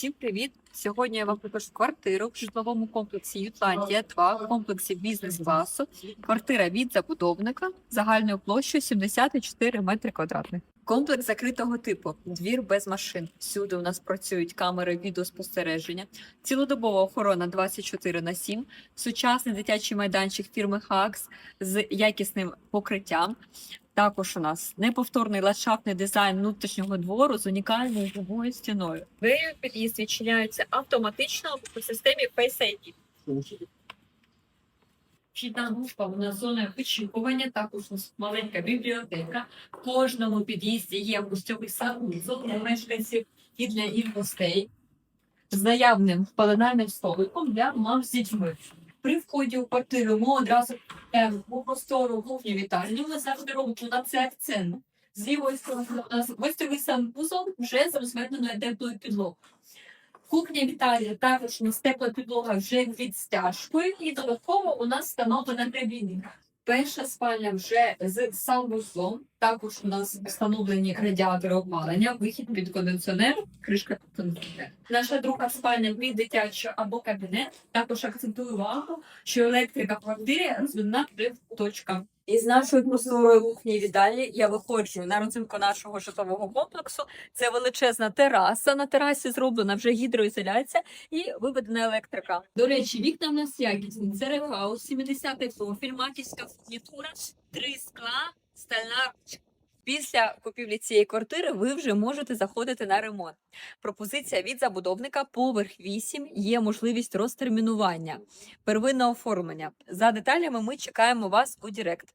Всім привіт! Сьогодні я вам покажу квартиру в житловому комплексі Ютландія 2 в комплексі бізнес-класу. Квартира від забудовника загальною площею 74 метри квадратних. Комплекс закритого типу, двір без машин. Всюди у нас працюють камери відеоспостереження, цілодобова охорона 24 на 7, сучасний дитячий майданчик фірми Хакс з якісним покриттям. Також у нас неповторний ландшафтний дизайн внутрішнього двору з унікальною живою стіною. Двері в під'їзд відчиняються автоматично по системі Face ID. Вхідна група у нас зона очікування, також у нас маленька бібліотека. В кожному під'їзді є гостьовий санвузол для мешканців і для їх гостей з наявним пеленальним столиком для мам з дітьми. При вході у квартиру ми одразу е, у простору кухню вітальню. Ми завжди робимо на це акцент. З лівої сторони у нас гостьовий санвузол вже з розведеною теплою підлогою. Кухня вітальня також у нас тепла підлога вже від стяжкою, і додатково у нас встановлена телевізор. Перша спальня вже з санвузлом. Також у нас встановлені радіатори опалення, вихід під кондиціонер, кришка під кондиціонер. Наша друга спальня від дитячого або кабінет. Також акцентую увагу, що електрика в квартирі розведена три точка. Із нашої просторої кухні віддалі я виходжу на родзинку нашого житлового комплексу. Це величезна тераса. На терасі зроблена вже гідроізоляція і виведена електрика. До речі, вікна в нас якісні. Це рехаус, 70-й профіль, маківська фурнітура, три скла, стальна. Після купівлі цієї квартири ви вже можете заходити на ремонт. Пропозиція від забудовника поверх 8 є можливість розтермінування, первинне оформлення. За деталями ми чекаємо вас у Директ.